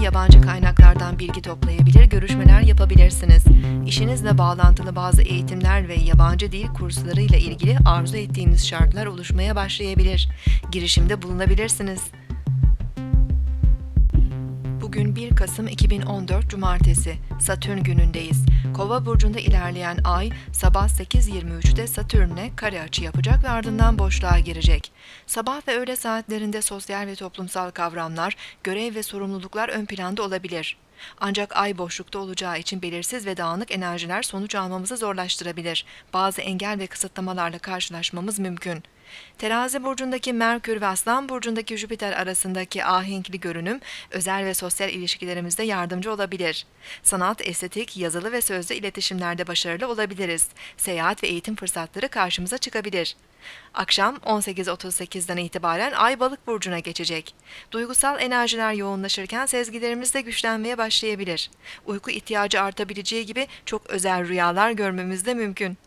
yabancı kaynaklardan bilgi toplayabilir, görüşmeler yapabilirsiniz. İşinizle bağlantılı bazı eğitimler ve yabancı dil kursları ile ilgili arzu ettiğiniz şartlar oluşmaya başlayabilir. Girişimde bulunabilirsiniz. Bugün 1 Kasım 2014 Cumartesi, Satürn günündeyiz. Kova burcunda ilerleyen ay sabah 8.23'te Satürn'e kare açı yapacak ve ardından boşluğa girecek. Sabah ve öğle saatlerinde sosyal ve toplumsal kavramlar, görev ve sorumluluklar ön planda olabilir. Ancak ay boşlukta olacağı için belirsiz ve dağınık enerjiler sonuç almamızı zorlaştırabilir. Bazı engel ve kısıtlamalarla karşılaşmamız mümkün. Terazi burcundaki Merkür ve Aslan burcundaki Jüpiter arasındaki ahenkli görünüm özel ve sosyal ilişkilerimizde yardımcı olabilir. Sanat, estetik, yazılı ve sözlü iletişimlerde başarılı olabiliriz. Seyahat ve eğitim fırsatları karşımıza çıkabilir. Akşam 18.38'den itibaren Ay Balık burcuna geçecek. Duygusal enerjiler yoğunlaşırken sezgilerimiz de güçlenmeye başlayabilir. Uyku ihtiyacı artabileceği gibi çok özel rüyalar görmemiz de mümkün.